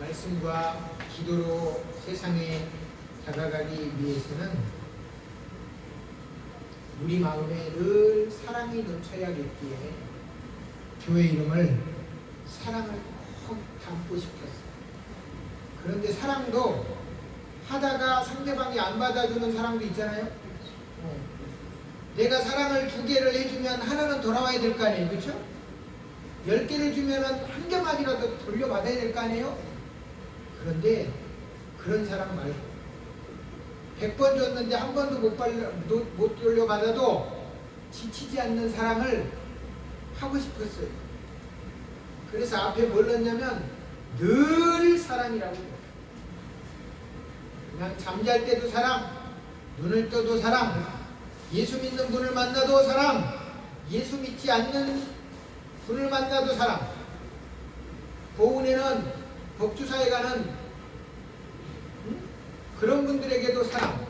말씀과 기도로 세상에 다가가기 위해서는 우리 마음에 늘 사랑이 넘쳐야겠기에 교회 이름을 사랑을 꼭 담고 싶었어요. 그런데 사랑도 하다가 상대방이 안 받아주는 사랑도 있잖아요. 어. 내가 사랑을 두 개를 해주면 하나는 돌아와야 될 거 아니에요. 그렇죠? 열 개를 주면은 한 개만이라도 돌려받아야 될 거 아니에요? 그런데 그런 사람 말고 100번 줬는데 한 번도 못, 발려, 못, 못 돌려받아도 지치지 않는 사랑을 하고 싶었어요. 그래서 앞에 뭘 넣냐면 늘 사랑이라고. 그냥 잠잘 때도 사랑, 눈을 떠도 사랑, 예수 믿는 분을 만나도 사랑, 예수 믿지 않는 분을 만나도 사랑. 보훈에는 법주사에 가는 음? 그런 분들에게도 사랑.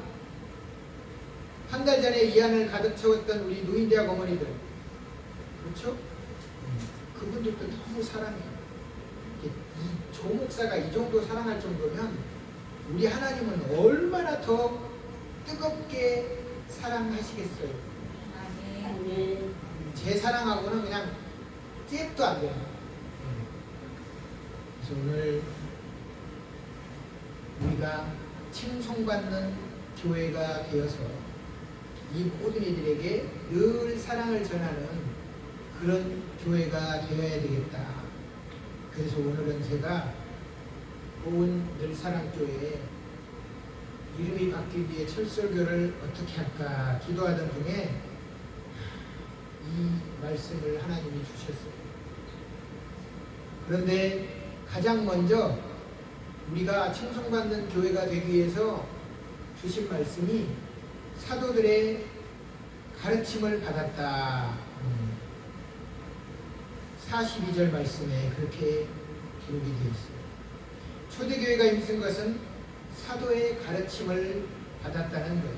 한 달 전에 이 안을 가득 채웠던 우리 노인대학 어머니들. 그렇죠? 그분들도 너무 사랑해요. 이 조목사가 이 정도 사랑할 정도면 우리 하나님은 얼마나 더 뜨겁게 사랑하시겠어요. 제 사랑하고는 그냥 잽도 안 돼요. 그래서 오늘 우리가 칭송받는 교회가 되어서 이 모든 이들에게 늘 사랑을 전하는 그런 교회가 되어야 되겠다. 그래서 오늘은 제가 온 늘사랑교회에 이름이 바뀌기 위해 철설교를 어떻게 할까 기도하던 중에 이 말씀을 하나님이 주셨어요. 그런데 가장 먼저 우리가 칭송받는 교회가 되기 위해서 주신 말씀이 사도들의 가르침을 받았다. 42절 말씀에 그렇게 기록이 되어 있어요. 초대교회가 힘쓴 것은 사도의 가르침을 받았다는 거예요.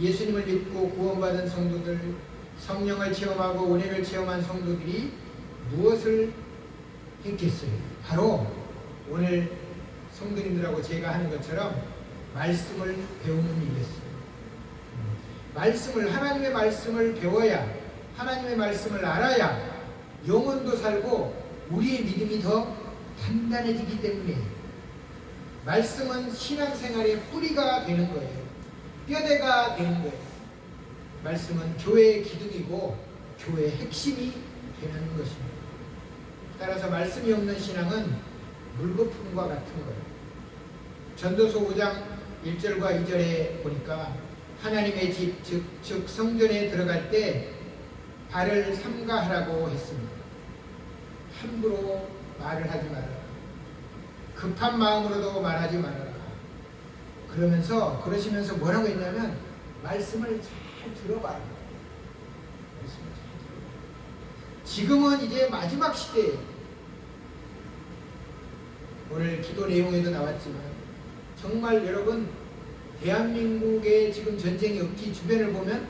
예수님을 믿고 구원받은 성도들, 성령을 체험하고 은혜를 체험한 성도들이 무엇을 했겠어요? 바로 오늘 성도님들하고 제가 하는 것처럼 말씀을 배우는 일이었어요. 말씀을 하나님의 말씀을 배워야 하나님의 말씀을 알아야 영혼도 살고 우리의 믿음이 더 단단해지기 때문에 말씀은 신앙생활의 뿌리가 되는 거예요. 뼈대가 되는 거예요. 말씀은 교회의 기둥이고 교회의 핵심이 되는 것입니다. 따라서 말씀이 없는 신앙은 물거품과 같은 거예요. 전도서 5장 1절과 2절에 보니까 하나님의 집, 즉, 즉 성전에 들어갈 때 발을 삼가하라고 했습니다. 함부로 말을 하지 말아라. 급한 마음으로도 말하지 말아라. 그러면서 그러시면서 뭐라고 했냐면 말씀을 잘 들어봐라. 말씀을 잘 들어봐. 지금은 이제 마지막 시대에 오늘 기도 내용에도 나왔지만 정말 여러분 대한민국에 지금 전쟁이 없지 주변을 보면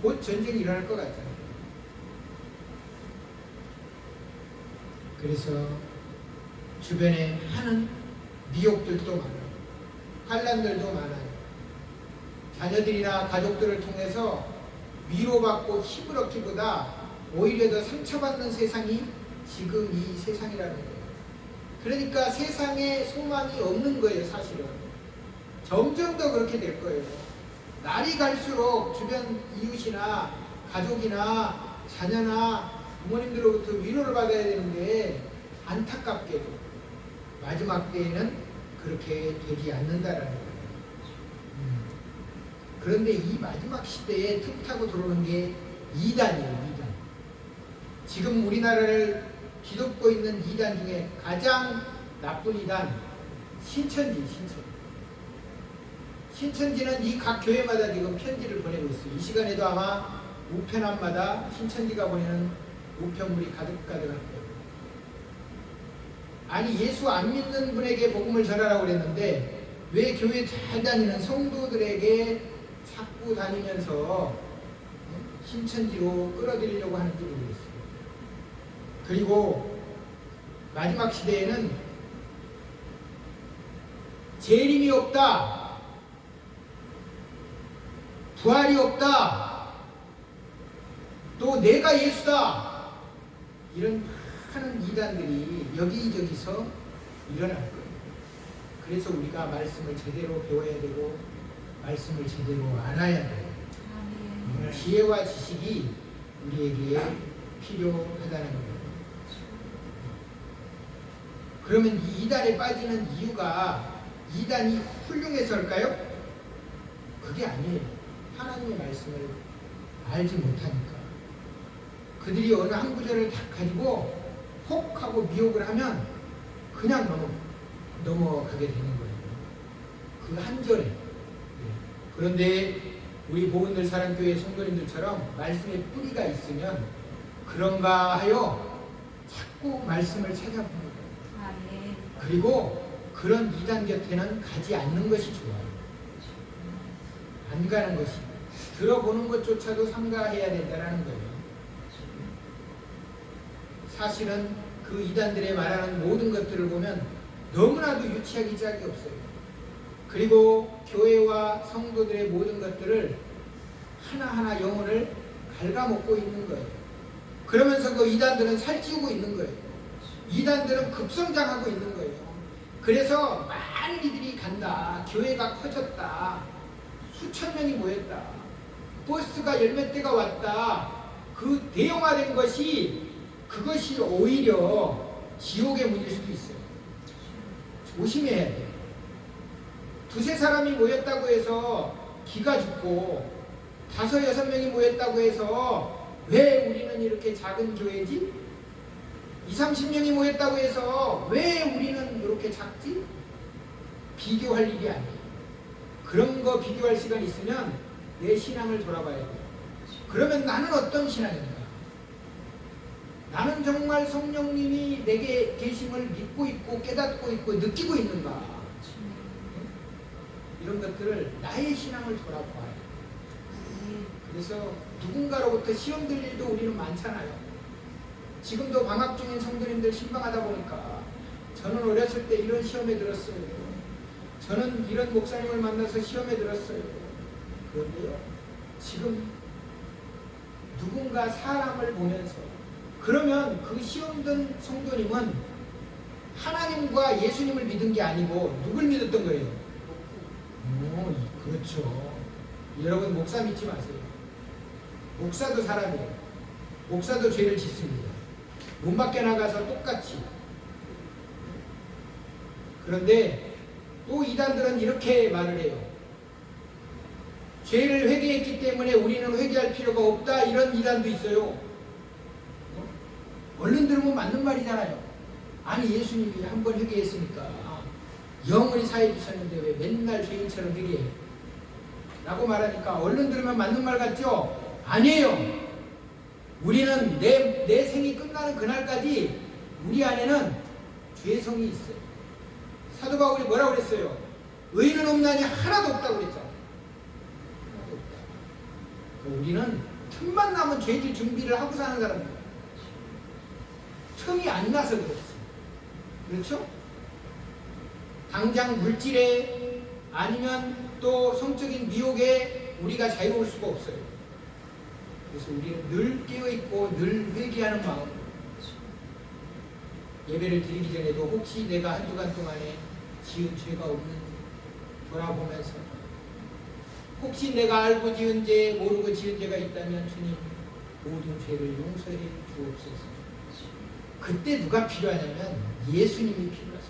곧 전쟁이 일어날 것 같잖아요. 그래서 주변에 많은 미혹들도 많아요. 환란들도 많아요. 자녀들이나 가족들을 통해서 위로받고 힘을 얻기보다 오히려 더 상처받는 세상이 지금 이 세상이라는 거예요. 그러니까 세상에 소망이 없는 거예요, 사실은. 점점 더 그렇게 될 거예요. 날이 갈수록 주변 이웃이나 가족이나 자녀나 부모님들로부터 위로를 받아야 되는데 안타깝게도 마지막 때에는 그렇게 되지 않는다라는 거예요. 음. 그런데 이 마지막 시대에 틈 타고 들어오는 게 이단이에요, 이단. 지금 우리나라를 뒤덮고 있는 이단 중에 가장 나쁜 이단, 신천지, 신천지. 신천지는 이 각 교회마다 지금 편지를 보내고 있어요. 이 시간에도 아마 우편함마다 신천지가 보내는 우편물이 가득가득할 거예요. 아니 예수 안 믿는 분에게 복음을 전하라고 그랬는데 왜 교회 잘 다니는 성도들에게 자꾸 다니면서 신천지로 끌어들이려고 하는지 모르겠어요. 그리고 마지막 시대에는 재림이 없다. 부활이 없다. 또 내가 예수다. 이런 많은 이단들이 여기저기서 일어날 거예요. 그래서 우리가 말씀을 제대로 배워야 되고 말씀을 제대로 알아야 돼요. 아멘. 지혜와 지식이 우리에게 필요하다는 거예요. 그러면 이 이단에 빠지는 이유가 이단이 훌륭해서일까요? 그게 아니에요. 하나님의 말씀을 알지 못하니까. 그들이 어느 한 구절을 다 가지고 혹 하고 미혹을 하면 그냥 넘어, 넘어가게 되는 거예요. 그 한 절에. 예. 그런데 우리 보은들 사랑교회 성도님들처럼 말씀의 뿌리가 있으면 그런가 하여 자꾸 말씀을 찾아보는 거예요. 아멘. 그리고 그런 이단 곁에는 가지 않는 것이 좋아요. 안 가는 것이. 들어보는 것조차도 삼가해야 된다는 거예요. 사실은 그 이단들의 말하는 모든 것들을 보면 너무나도 유치하기 짝이 없어요. 그리고 교회와 성도들의 모든 것들을 하나하나 영혼을 갉아먹고 있는 거예요. 그러면서 그 이단들은 살찌우고 있는 거예요. 이단들은 급성장하고 있는 거예요. 그래서 많은 이들이 간다. 교회가 커졌다. 수천 명이 모였다. 버스가 열몇 대가 왔다. 그 대형화된 것이 그것이 오히려 지옥의 문일 수도 있어요. 조심해야 돼요. 두세 사람이 모였다고 해서 기가 죽고 다섯 여섯 명이 모였다고 해서 왜 우리는 이렇게 작은 교회지? 2, 30명이 모였다고 해서 왜 우리는 이렇게 작지? 비교할 일이 아니에요. 그런 거 비교할 시간 있으면 내 신앙을 돌아봐야 돼요. 그러면 나는 어떤 신앙인가? 나는 정말 성령님이 내게 계심을 믿고 있고 깨닫고 있고 느끼고 있는가? 이런 것들을 나의 신앙을 돌아봐야 돼요. 그래서 누군가로부터 시험 들 일도 우리는 많잖아요. 지금도 방학 중인 성도님들 신방하다 보니까 저는 어렸을 때 이런 시험에 들었어요. 저는 이런 목사님을 만나서 시험에 들었어요. 그런데요, 지금 누군가 사람을 보면서 그러면 그 시험 든 성도님은 하나님과 예수님을 믿은 게 아니고 누굴 믿었던 거예요? 오, 그렇죠. 여러분 목사 믿지 마세요. 목사도 사람이에요. 목사도 죄를 짓습니다. 문 밖에 나가서 똑같이. 그런데 또 이단들은 이렇게 말을 해요. 죄를 회개했기 때문에 우리는 회개할 필요가 없다. 이런 이단도 있어요. 어? 얼른 들으면 맞는 말이잖아요. 아니 예수님이 한 번 회개했으니까 영원히 사해 주셨는데 왜 맨날 죄인처럼 회개해요? 라고 말하니까 얼른 들으면 맞는 말 같죠? 아니에요. 우리는 내, 내 생이 끝나는 그날까지 우리 안에는 죄성이 있어요. 사도 바울이 뭐라고 그랬어요? 의인은 없나니 하나도 없다고 그랬잖아요. 하나도 없다. 그 우리는 틈만 나면 죄질 준비를 하고 사는 사람이에요. 틈이 안 나서 그렇지. 그렇죠? 당장 물질에 아니면 또 성적인 미혹에 우리가 자유로울 수가 없어요. 그래서 우리는 늘 깨어있고 늘 회개하는 마음. 예배를 드리기 전에도 혹시 내가 한 주간 동안에 지은 죄가 없는지 돌아보면서 혹시 내가 알고 지은 죄, 모르고 지은 죄가 있다면 주님 모든 죄를 용서해 주옵소서. 그때 누가 필요하냐면 예수님이 필요하십니다.